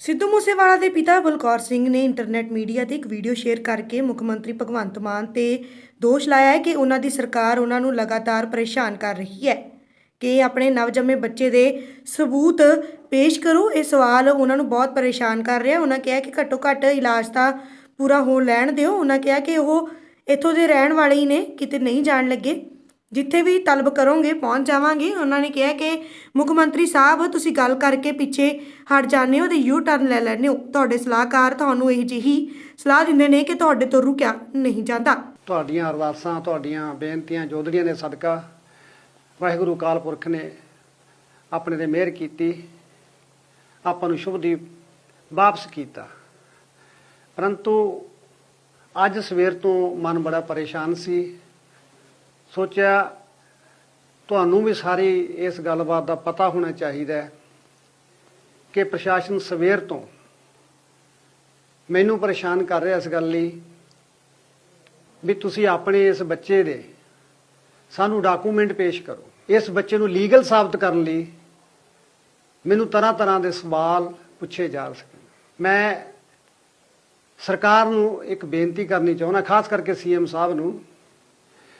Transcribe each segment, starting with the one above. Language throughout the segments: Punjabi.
ਸਿੱਧੂ ਮੂਸੇਵਾਲਾ ਦੇ ਪਿਤਾ ਬਲਕੌਰ ਸਿੰਘ ਨੇ ਇੰਟਰਨੈਟ ਮੀਡੀਆ ਤੇ ਇੱਕ ਵੀਡੀਓ ਸ਼ੇਅਰ ਕਰਕੇ ਮੁੱਖ ਮੰਤਰੀ ਭਗਵੰਤ ਮਾਨ ਤੇ ਦੋਸ਼ ਲਾਇਆ ਹੈ ਕਿ ਉਹਨਾਂ ਦੀ ਸਰਕਾਰ ਉਹਨਾਂ ਨੂੰ ਲਗਾਤਾਰ ਪਰੇਸ਼ਾਨ ਕਰ ਰਹੀ ਹੈ ਕਿ ਆਪਣੇ ਨਵਜੰਮੇ ਬੱਚੇ ਦੇ ਸਬੂਤ ਪੇਸ਼ ਕਰੋ। ਇਹ ਸਵਾਲ ਉਹਨਾਂ ਨੂੰ ਬਹੁਤ ਪਰੇਸ਼ਾਨ ਕਰ ਰਿਹਾ। ਉਹਨਾਂ ਕਿਹਾ ਕਿ ਘੱਟੋ ਘੱਟ ਇਲਾਜ ਤਾਂ ਪੂਰਾ ਹੋ ਲੈਣ ਦਿਓ। ਉਹਨਾਂ ਕਿਹਾ ਕਿ ਉਹ ਇੱਥੋਂ ਦੇ ਰਹਿਣ ਵਾਲੇ ਹੀ ਨੇ, ਕਿਤੇ ਨਹੀਂ ਜਾਣ ਲੱਗੇ। ਜਿੱਥੇ ਵੀ ਤਲਬ ਕਰੋਗੇ, ਪਹੁੰਚ ਜਾਵਾਂਗੇ। ਉਹਨਾਂ ਨੇ ਕਿਹਾ ਕਿ, ਮੁੱਖ ਮੰਤਰੀ ਸਾਹਿਬ, ਤੁਸੀਂ ਗੱਲ ਕਰਕੇ ਪਿੱਛੇ ਹਟ ਜਾਂਦੇ ਹੋ ਤੇ ਯੂ ਟਰਨ ਲੈ ਲੈਂਦੇ ਹੋ। ਤੁਹਾਡੇ ਸਲਾਹਕਾਰ ਤੁਹਾਨੂੰ ਇਹ ਜਿਹੀ ਸਲਾਹ ਦਿੰਦੇ ਨੇ ਕਿ ਤੁਹਾਡੇ ਤੋਂ ਰੁਕਿਆ ਨਹੀਂ ਜਾਂਦਾ। ਤੁਹਾਡੀਆਂ ਅਰਦਾਸਾਂ, ਤੁਹਾਡੀਆਂ ਬੇਨਤੀਆਂ ਜੋਧੜੀਆਂ ਦੇ ਸਦਕਾ ਵਾਹਿਗੁਰੂ ਅਕਾਲ ਪੁਰਖ ਨੇ ਆਪਣੇ ਤੇ ਮਿਹਰ ਕੀਤੀ। ਆਪਾਂ ਨੂੰ ਸ਼ੁਭਦੀਪ ਵਾਪਸ ਕੀਤਾ। ਪਰੰਤੂ ਅੱਜ ਸਵੇਰ ਤੋਂ ਮਨ ਬੜਾ ਪਰੇਸ਼ਾਨ ਸੀ। ਸੋਚਿਆ ਤੁਹਾਨੂੰ ਵੀ ਸਾਰੀ ਇਸ ਗੱਲਬਾਤ ਦਾ ਪਤਾ ਹੋਣਾ ਚਾਹੀਦਾ ਹੈ ਕਿ ਪ੍ਰਸ਼ਾਸਨ ਸਵੇਰ ਤੋਂ ਮੈਨੂੰ ਪਰੇਸ਼ਾਨ ਕਰ ਰਿਹਾ ਇਸ ਗੱਲ ਲਈ ਵੀ ਤੁਸੀਂ ਆਪਣੇ ਇਸ ਬੱਚੇ ਦੇ ਸਾਨੂੰ ਡਾਕੂਮੈਂਟ ਪੇਸ਼ ਕਰੋ। ਇਸ ਬੱਚੇ ਨੂੰ ਲੀਗਲ ਸਾਬਤ ਕਰਨ ਲਈ ਮੈਨੂੰ ਤਰ੍ਹਾਂ ਤਰ੍ਹਾਂ ਦੇ ਸਵਾਲ ਪੁੱਛੇ ਜਾ ਸਕਣ ਮੈਂ ਸਰਕਾਰ ਨੂੰ ਇੱਕ ਬੇਨਤੀ ਕਰਨੀ ਚਾਹੁੰਦਾ, ਖਾਸ ਕਰਕੇ ਸੀਐਮ ਸਾਹਿਬ ਨੂੰ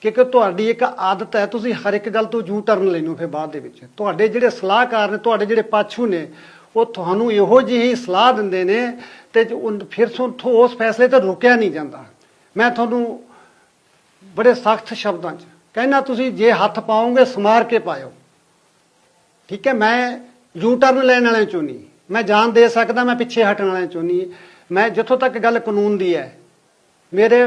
ਕਿਉਂਕਿ ਤੁਹਾਡੀ ਇੱਕ ਆਦਤ ਹੈ, ਤੁਸੀਂ ਹਰ ਇੱਕ ਗੱਲ ਤੋਂ ਜੂ ਟਰਨ ਲੈਣੋ ਫਿਰ ਬਾਅਦ ਦੇ ਵਿੱਚ। ਤੁਹਾਡੇ ਜਿਹੜੇ ਸਲਾਹਕਾਰ ਨੇ, ਤੁਹਾਡੇ ਜਿਹੜੇ ਪਾਛੂ ਨੇ, ਉਹ ਤੁਹਾਨੂੰ ਇਹੋ ਜਿਹੀ ਸਲਾਹ ਦਿੰਦੇ ਨੇ ਤੇ ਜੋ ਉਨ- ਫਿਰ ਤੋਂ ਉਸ ਫੈਸਲੇ ਤੇ ਰੁਕਿਆ ਨਹੀਂ ਜਾਂਦਾ। ਮੈਂ ਤੁਹਾਨੂੰ ਬੜੇ ਸਖਤ ਸ਼ਬਦਾਂ 'ਚ ਕਹਿੰਦਾ, ਤੁਸੀਂ ਜੇ ਹੱਥ ਪਾਓਗੇ, ਸਮਾਰ ਕੇ ਪਾਇਓ। ਠੀਕ ਹੈ, ਮੈਂ ਯੂ ਟਰਨ ਲੈਣ ਵਾਲਿਆਂ ਚੋਂ ਨਹੀਂ। ਮੈਂ ਜਾਨ ਦੇ ਸਕਦਾ, ਮੈਂ ਪਿੱਛੇ ਹਟਣ ਵਾਲਿਆਂ ਚੋਂ ਨਹੀਂ। ਮੈਂ ਜਿੱਥੋਂ ਤੱਕ ਗੱਲ ਕਾਨੂੰਨ ਦੀ ਹੈ, ਮੇਰੇ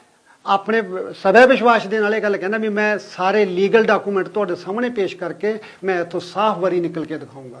ਆਪਣੇ ਸਵੈ ਵਿਸ਼ਵਾਸ ਦੇ ਨਾਲ ਇਹ ਗੱਲ ਕਹਿੰਦਾ ਵੀ ਮੈਂ ਸਾਰੇ ਲੀਗਲ ਡਾਕੂਮੈਂਟ ਤੁਹਾਡੇ ਸਾਹਮਣੇ ਪੇਸ਼ ਕਰਕੇ ਮੈਂ ਇੱਥੋਂ ਸਾਫ਼ ਵਰੀ ਨਿਕਲ ਕੇ ਦਿਖਾਊਂਗਾ